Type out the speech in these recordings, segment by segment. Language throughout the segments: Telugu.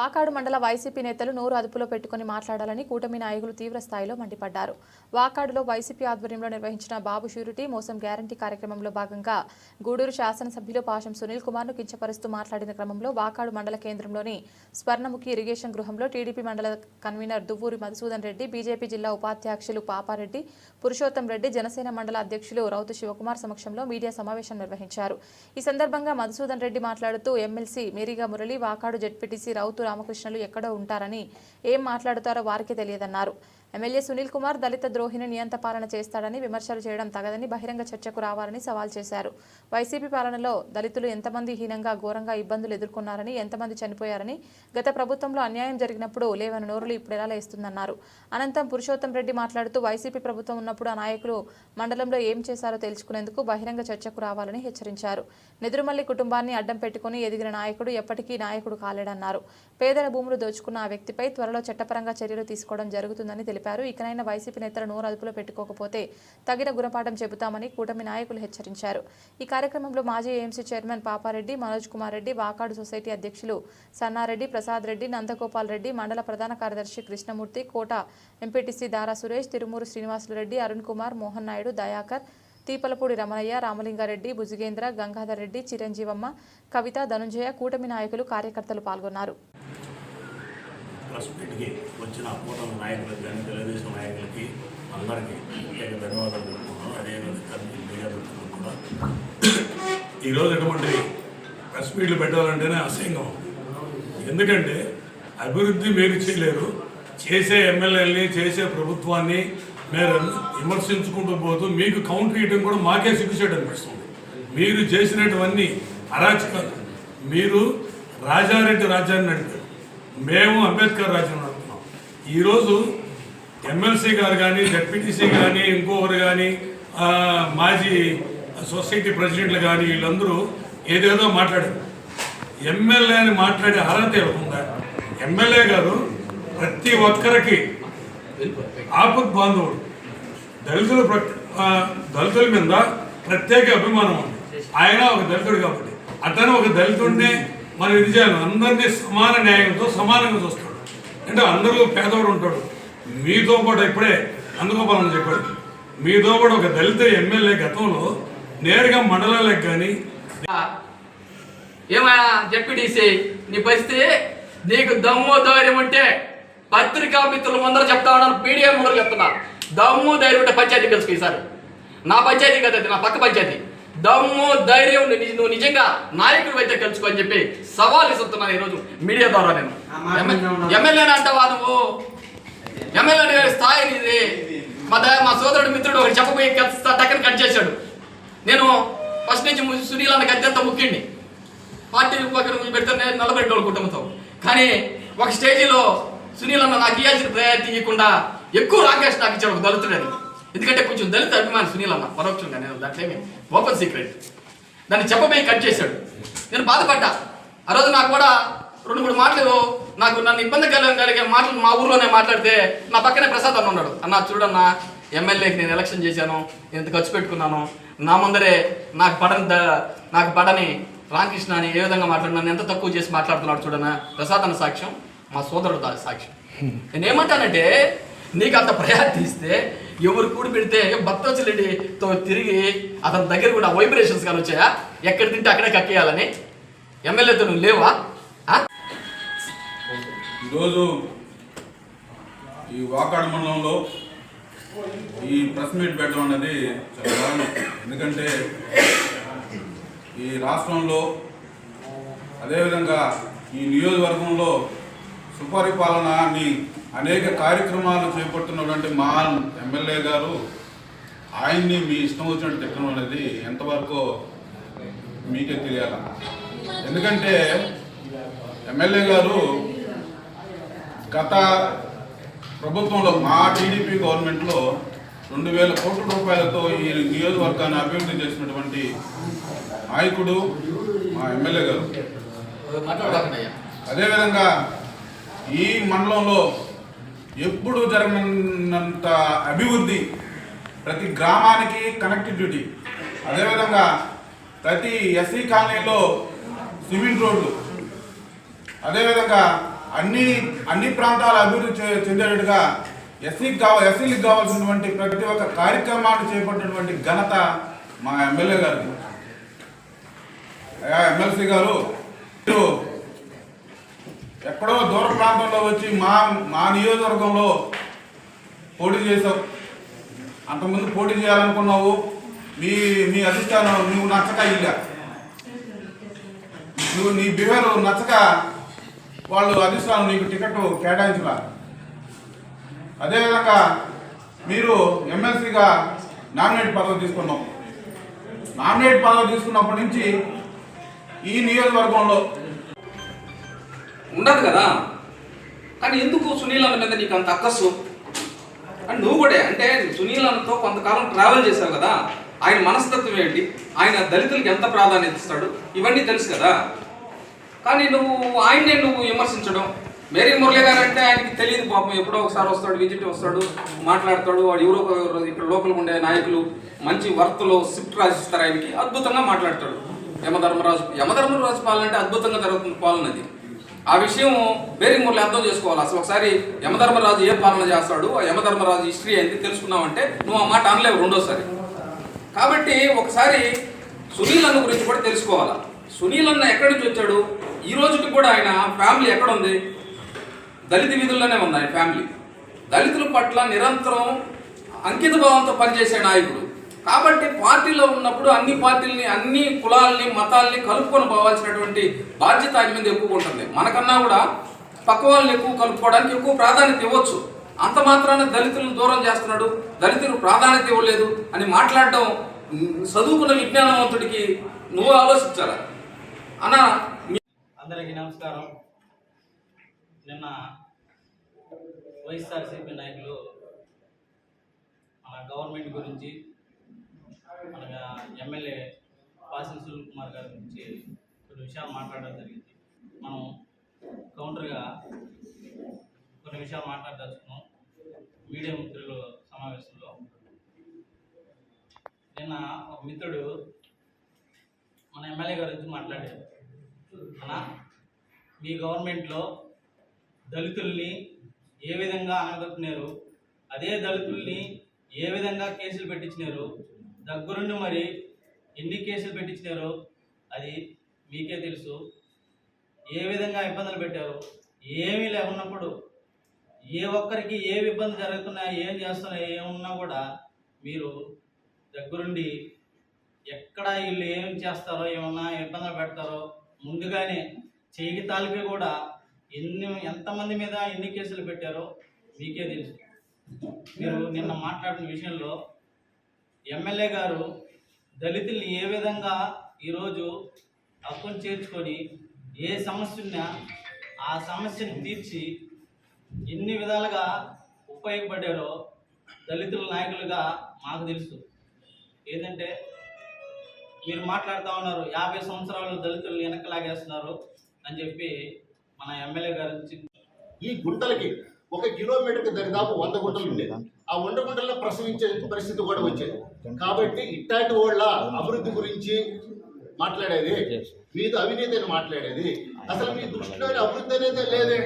వాకాడు మండల వైసీపీ నేతలు నోరు అదుపులో పెట్టుకుని మాట్లాడాలని కూటమి నాయకులు తీవ్ర స్థాయిలో మండిపడ్డారు. వాకాడులో వైసీపీ ఆధ్వర్యంలో నిర్వహించిన బాబు షూరిటీ మోసం గ్యారంటీ కార్యక్రమంలో భాగంగా గూడూరు శాసనసభ్యులు పాషం సునీల్ కుమార్ను కించపరుస్తూ మాట్లాడిన క్రమంలో వాకాడు మండల కేంద్రంలోని స్వర్ణముఖి ఇరిగేషన్ గృహంలో టీడీపీ మండల కన్వీనర్ దువ్వూరి మధుసూదన్ రెడ్డి బీజేపీ జిల్లా ఉపాధ్యక్షులు పాపారెడ్డి పురుషోత్తం రెడ్డి జనసేన మండల అధ్యక్షులు రౌతు శివకుమార్ సమక్షంలో మీడియా సమావేశం నిర్వహించారు. ఈ సందర్భంగా మధుసూదన్ రెడ్డి మాట్లాడుతూ ఎమ్మెల్సీ మేరీగా మురళి వాకాడు జడ్పీటీసీ రౌతు రామకృష్ణలు ఎక్కడో ఉంటారని ఏం మాట్లాడుతారో వారికి తెలియదన్నారు. ఎమ్మెల్యే సునీల్ కుమార్ దళిత ద్రోహిని నియంత పాలన చేస్తాడని విమర్శలు చేయడం తగదని బహిరంగ చర్చకు రావాలని సవాల్ చేశారు. వైసీపీ పాలనలో దళితులు ఎంతమంది హీనంగా ఘోరంగా ఇబ్బందులు ఎదుర్కొన్నారని ఎంతమంది చనిపోయారని గత ప్రభుత్వంలో అన్యాయం జరిగినప్పుడు లేవని నోరులు ఇప్పుడు ఎలా లేస్తుందన్నారు. అనంతరం పురుషోత్తం రెడ్డి మాట్లాడుతూ వైసీపీ ప్రభుత్వం ఉన్నప్పుడు ఆ నాయకులు మండలంలో ఏం చేశారో తెలుసుకునేందుకు బహిరంగ చర్చకు రావాలని హెచ్చరించారు. నెదురుమల్లి కుటుంబాన్ని అడ్డం పెట్టుకుని ఎదిగిన నాయకుడు ఎప్పటికీ నాయకుడు కాలేడన్నారు. పేదల భూములు దోచుకున్న ఆ వ్యక్తిపై త్వరలో చట్టపరంగా చర్యలు తీసుకోవడం జరుగుతుందని తెలిపారు. ఇకనైనా వైసీపీ నేతలు నోరు అదుపులో పెట్టుకోకపోతే తగిన గుణపాఠం చెబుతామని కూటమి నాయకులు హెచ్చరించారు. ఈ కార్యక్రమంలో మాజీ AMC chairman Papareddy Manoj Kumar Reddy Vakadu society అధ్యక్షులు సన్నారెడ్డి ప్రసాద్ రెడ్డి నందగోపాల్ రెడ్డి మండల ప్రధాన కార్యదర్శి కృష్ణమూర్తి కోట ఎంపీటీసీ దారా సురేష్ తిరుమూరు శ్రీనివాసులు రెడ్డి అరుణ్ కుమార్ మోహన్ నాయుడు దయాకర్ తీపలపూడి రమణయ్య రామలింగారెడ్డి భుజగేంద్ర గంగాధర్ రెడ్డి చిరంజీవమ్మ కవిత ధనుంజయ కూటమి నాయకులు కార్యకర్తలు పాల్గొన్నారు. ప్రెస్ మీట్కి వచ్చిన కూటమి నాయకులకు కానీ తెలుగుదేశం నాయకులకి అందరికీ ప్రత్యేక ధన్యవాదాలు తెలుపుతున్నాను అదేవిధంగా మీడియా మిత్రులకు కూడా. ఈరోజు ఎటువంటి ప్రెస్ మీట్లు పెట్టాలంటేనే అసహ్యంగా ఎందుకంటే అభివృద్ధి మీరు చేయలేరు. చేసే ఎమ్మెల్యేలని చేసే ప్రభుత్వాన్ని మీరు విమర్శించుకుంటూ పోతూ మీకు కౌంటర్ ఇవ్వడం కూడా మాకే సిగ్గుచేయడం అనిపిస్తుంది మీరు చేసినటువన్నీ అరాచకాలు మీరు రాజారెడ్డి రాజ్యాన్ని నడిపారు. మేము అంబేద్కర్ రాజ్యం నడుపుతున్నాం. ఈరోజు ఎమ్మెల్సీ గారు కానీ జడ్పీటీసీ కానీ ఇంకొకరు కానీ మాజీ సొసైటీ ప్రెసిడెంట్లు కానీ వీళ్ళందరూ ఏదేదో మాట్లాడారు. ఎమ్మెల్యే అని మాట్లాడే అర్హత ఇవ్వకుండా ఎమ్మెల్యే గారు ప్రతి ఒక్కరికి ఆపద్ బాంధవుడు. దళితుల దళితుల మీద ప్రత్యేక అభిమానం ఉంది. ఆయన ఒక దళితుడు కాబట్టి. అతను ఒక దళితుడినే మనం ఇది చేయాలి. అందరినీ సమాన న్యాయంతో సమానంగా చూస్తాడు. అంటే అందరూ పేదవాడు ఉంటాడు. మీతో పాటు ఇప్పుడే అందుకోపాలని చెప్పాడు. మీతో కూడా ఒక దళిత ఎమ్మెల్యే గతంలో నేరుగా మండలాలకు కానీ ఏమయ్యా జెడ్పీటీసీ నీ పరిస్థితి? నీకు దమ్ము ధైర్యం ఉంటే పత్రికా మిత్రులు ముందర చెప్తా ఉన్నాను పీడిఎం ముందర చెప్తున్నా. దమ్ము ధైర్యం ఉంటే పంచాయతీ పిలుచుకు ఈసారి. నా పంచాయతీ కదా నా పక్క పంచాయతీ. దమ్ము ధైర్యం నువ్వు నిజ- నువ్వు నిజంగా నాయకుడు అయితే తెలుసుకో అని చెప్పి సవాల్ ఇస్తున్నాను ఈరోజు మీడియా ద్వారా నేను. ఎమ్మెల్యే అంటావా నువ్వు? ఎమ్మెల్యే స్థాయి ఇది మా మా సోదరుడు మిత్రుడు ఒకటి చెప్పబోయి టక్కన కట్ చేశాడు. నేను ఫస్ట్ నుంచి సునీల్ అన్నకి అత్యంత ముఖ్యండి పార్టీ పక్కన పెడితే నేను నలభై రోజుల కుటుంబంతో. కానీ ఒక స్టేజీలో సునీల్ అన్న నాకు ఇవ్వాల్సిన ప్రయారిటీ ఇవ్వకుండా ఎక్కువ రాకేష్ నాకు ఇచ్చాడు ఒక దళితుడని ఎందుకంటే కొంచెం దళిత అభిమాని సునీల్ అన్న పరోక్షంగా నేను దాంట్లో ఓపెన్ సీక్రెట్ దాన్ని చెప్పబోయి కట్ చేశాడు. నేను బాధపడ్డా. ఆ రోజు నాకు కూడా రెండు మూడు మాటలు నాకు నన్ను ఇబ్బంది కలిగే కలిగే మాటలు మా ఊర్లోనే మాట్లాడితే నా పక్కనే ప్రసాద్ అన్న ఉన్నాడు. అన్న చూడన్నా ఎమ్మెల్యేకి నేను ఎలక్షన్ చేశాను. నేను ఇంత ఖర్చు పెట్టుకున్నాను. నా ముందరే నాకు పడని ద- నాకు పడని రామకృష్ణ అని ఏ విధంగా మాట్లాడినాను ఎంత తక్కువ చేసి మాట్లాడుతున్నాడు చూడన్నా ప్రసాద్ అన్న సాక్ష్యం మా సోదరుడు సాక్ష్యం. నేను ఏమంటానంటే నీకు అంత ప్రయారిటీ ఇస్తే ఎవరు కూడి పెడితే భక్తవచ్చలెడ్డితో తిరిగి అతని దగ్గర కూడా వైబ్రేషన్స్ కానీ వచ్చాయా? ఎక్కడ తింటే అక్కడే కక్కేయాలని? ఎమ్మెల్యేతో నువ్వు లేవా? ఈరోజు ఈ వాకాడు మండలంలో ఈ ప్రెస్ మీట్ పెట్టడం అనేది చాలా దారుణం. ఎందుకంటే ఈ రాష్ట్రంలో అదేవిధంగా ఈ నియోజకవర్గంలో సుపరిపాలనని అనేక కార్యక్రమాలు చేపడుతున్నటువంటి మా ఎమ్మెల్యే గారు ఆయన్ని మీ ఇష్టం వచ్చినట్టు తిట్టడం అనేది ఎంతవరకు మీకే తెలియాల? ఎందుకంటే ఎమ్మెల్యే గారు గత ప్రభుత్వంలో మా టీడీపీ గవర్నమెంట్లో రెండు వేల కోట్ల రూపాయలతో ఈ నియోజకవర్గాన్ని అభివృద్ధి చేసినటువంటి నాయకుడు మా ఎమ్మెల్యే గారు. అదేవిధంగా ఈ మండలంలో ఎప్పుడు జరగనంత అభివృద్ధి ప్రతి గ్రామానికి కనెక్టివిటీ అదేవిధంగా ప్రతి ఎస్సీ కాలనీలో సిమెంట్ రోడ్లు అదేవిధంగా అన్ని అన్ని ప్రాంతాల అభివృద్ధి చెందేటట్టుగా ఎస్సీకి కావాలి ఎస్సీలకు కావాల్సినటువంటి ప్రతి ఒక్క కార్యక్రమాన్ని చేపట్టినటువంటి ఘనత మా ఎమ్మెల్యే గారు ఎమ్మెల్సీ గారు మీరు ఎక్కడో దూర ప్రాంతంలో వచ్చి మా మా నియోజకవర్గంలో పోటీ చేసావు అంతకుముందు పోటీ చేయాలనుకున్నావు. మీ మీ అధిష్టానం నువ్వు నచ్చక ఇలా నువ్వు నీ బిహేవ్ నచ్చక వాళ్ళు అధిష్టానం నీకు టికెట్ కేటాయించరా అదేవిధంగా మీరు ఎమ్మెల్సీగా నామినేట్ పదవి తీసుకున్నాం నామినేట్ పదవి తీసుకున్నప్పటి నుంచి ఈ నియోజకవర్గంలో ఉండదు కదా? కానీ ఎందుకు సునీల్ అన్న మీద నీకు అంత అక్కసు? అండ్ నువ్వు కూడా అంటే సునీల్ అన్నతో కొంతకాలం ట్రావెల్ చేశావు కదా? ఆయన మనస్తత్వం ఏంటి? ఆయన దళితులకి ఎంత ప్రాధాన్యత ఇస్తాడు? ఇవన్నీ తెలుసు కదా? కానీ నువ్వు ఆయన్నే నువ్వు విమర్శించడం. మేరీ మురళి గారు అంటే ఆయనకి తెలియదు పాపం. ఎప్పుడో ఒకసారి వస్తాడు విజిట్ వస్తాడు మాట్లాడతాడు. వాడు ఎవరో ఇక్కడ లోపల ఉండే నాయకులు మంచి వర్త్లో స్క్రిప్ట్ రాసిస్తారు ఆయనకి. అద్భుతంగా మాట్లాడతాడు. యమధర్మరాజు యమధర్మరాజు పాలన అంటే అద్భుతంగా జరుగుతుంది పాలన అది. ఆ విషయం మేరీ మురళి అర్థం చేసుకోవాలి. అసలు ఒకసారి యమధర్మరాజు ఏ పాలన చేస్తాడు? ఆ యమధర్మరాజు హిస్టరీ ఏంటి తెలుసుకున్నావంటే నువ్వు ఆ మాట అనలేవు రెండోసారి. కాబట్టి ఒకసారి సునీల్ అన్న గురించి కూడా తెలుసుకోవాలి? సునీల్ అన్న ఎక్కడి నుంచి వచ్చాడు? ఈ రోజుకి కూడా ఆయన ఫ్యామిలీ ఎక్కడ ఉంది? దళిత వీధుల్లోనే ఉంది ఆయన ఫ్యామిలీ. దళితుల పట్ల నిరంతరం అంకిత భావంతో పనిచేసే నాయకుడు. కాబట్టి పార్టీలో ఉన్నప్పుడు అన్ని పార్టీలని అన్ని కులాలని మతాల్ని కలుపుకొని పోవాల్సినటువంటి బాధ్యత ఆయన మీద ఎక్కువ ఉంటుంది. మనకన్నా కూడా పక్క వాళ్ళని ఎక్కువ కలుపుకోవడానికి ఎక్కువ ప్రాధాన్యత ఇవ్వచ్చు. అంత మాత్రాన దళితులను దూరం చేస్తున్నాడు. దళితులు ప్రాధాన్యత ఇవ్వలేదు అని మాట్లాడటం చదువుకున్న విజ్ఞానవంతుడికి నువ్వు ఆలోచించాలి? అన్న అందరికీ నమస్కారం. నిన్న వైఎస్ఆర్సీపీ నాయకులు మన గవర్నమెంట్ గురించి మన ఎమ్మెల్యే పాసిల్ సునీల్ కుమార్ గారి గురించి కొన్ని విషయాలు మాట్లాడడం జరిగింది. మనం కౌంటర్గా కొన్ని విషయాలు మాట్లాడదలుచుకున్నాం. మీడియా మిత్రుల సమావేశంలో నిన్న ఒక మిత్రుడు మన ఎమ్మెల్యే గారి గురించి మాట్లాడారు అన్నా మీ గవర్నమెంట్లో దళితుల్ని ఏ విధంగా అనగదొక్కినారు అదే దళితుల్ని ఏ విధంగా కేసులు పెట్టించినారు? దగ్గరుండి మరి ఎన్ని కేసులు పెట్టించినారో అది మీకే తెలుసు. ఏ విధంగా ఇబ్బందులు పెట్టారు ఏమీ లేకున్నప్పుడు ఏ ఒక్కరికి ఏ ఇబ్బంది జరుగుతున్నాయి ఏం చేస్తున్నా ఏమున్నా కూడా మీరు దగ్గరుండి ఎక్కడ వీళ్ళు ఏం చేస్తారో ఏమన్నా ఇబ్బందులు పెడతారో ముందుగానే చేయి తాలిపి కూడా ఎన్ని ఎంతమంది మీద ఎన్ని కేసులు పెట్టారో మీకే తెలుసు. మీరు నిన్న మాట్లాడిన విషయంలో ఎమ్మెల్యే గారు దళితుల్ని ఏ విధంగా ఈరోజు హక్కును చేర్చుకొని ఏ సమస్య ఉన్నా ఆ సమస్యను తీర్చి ఎన్ని విధాలుగా ఉపయోగపడ్డారో దళితుల నాయకులుగా మాకు తెలుసు. ఏంటంటే మీరు మాట్లాడుతూ ఉన్నారు యాభై సంవత్సరాలు దళితులు వెనక్కి లాగేస్తున్నారు అని చెప్పి మన ఎమ్మెల్యే గారు నుంచి ఈ గుంటలకి ఒక కిలోమీటర్కి దరిదాపు వంద గుంటలు ఉండేది ఆ వంద గుంటల్లో ప్రసవించే పరిస్థితి కూడా వచ్చేది. కాబట్టి ఇట్లాంటి వాళ్ళ అభివృద్ధి గురించి మాట్లాడేది మీది అవినీతిని మాట్లాడేది. అసలు మీ దృష్టిలో అభివృద్ధి అనేది లేదే.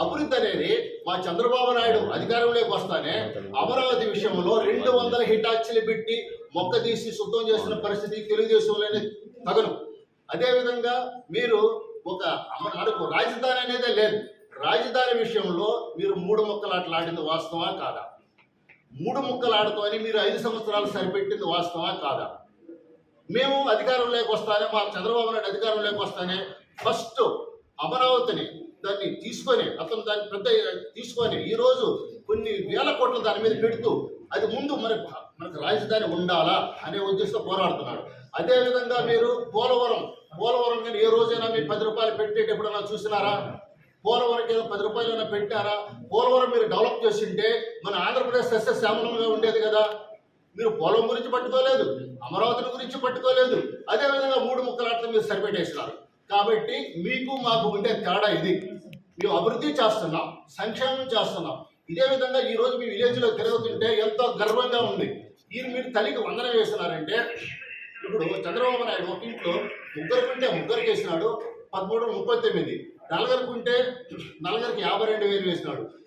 అభివృద్ధి అనేది మా చంద్రబాబు నాయుడు అధికారంలోకి వస్తానే అమరావతి విషయంలో రెండు వందల హిటాచ్లు పెట్టి మొక్క తీసి శుద్ధం చేసిన పరిస్థితి తెలుగుదేశంలోనే తగను. అదేవిధంగా మీరు ఒక అమ- మనకు రాజధాని అనేదే లేదు. రాజధాని విషయంలో మీరు మూడు ముక్కలాటలాడింది వాస్తవా కాదా? మూడు ముక్కలు ఆడుతూ మీరు ఐదు సంవత్సరాలు సరిపెట్టింది వాస్తవా కాదా? మేము అధికారంలోకి వస్తానే మా చంద్రబాబు నాయుడు అధికారంలోకి వస్తానే ఫస్ట్ అమరావతిని దాన్ని తీసుకొని అతను దాన్ని పెద్ద తీసుకొని ఈ రోజు కొన్ని వేల కోట్ల దాని మీద పెడుతూ అది ముందు మరి మనకు రాజధాని ఉండాలా అనే ఉద్దేశంతో పోరాడుతున్నాడు. అదేవిధంగా మీరు పోలవరం పోలవరం కానీ ఏ రోజైనా మీరు పది రూపాయలు పెట్టేటప్పుడైనా చూసినారా? పోలవరం ఏదో పది రూపాయలు ఏమైనా పెట్టారా? పోలవరం మీరు డెవలప్ చేసింటే మన ఆంధ్రప్రదేశ్ సస్యశ్యామలంగా ఉండేది కదా. మీరు పొలం గురించి పట్టుకోలేదు అమరావతిని గురించి పట్టుకోలేదు. అదేవిధంగా మూడు ముక్కలాటలు మీరు సరిపెట్టేసినారు. కాబట్టి మీకు మాకు ఉండే తేడా ఇది. మేము అభివృద్ధి చేస్తున్నాం సంక్షేమం చేస్తున్నాం. ఇదే విధంగా ఈ రోజు మీ విలేజ్లో తిరుగుతుంటే ఎంతో గర్వంగా ఉంది. ఈ మీరు తల్లికి వందన వేస్తున్నారంటే ఇప్పుడు చంద్రబాబు నాయుడు ఒక ఇంట్లో ముగ్గురు కంటే ముగ్గురికి వేసినాడు పదమూడు ముప్పై తొమ్మిది. నలుగురికి ఉంటే నలుగురికి యాభై రెండు వేలు వేసినాడు.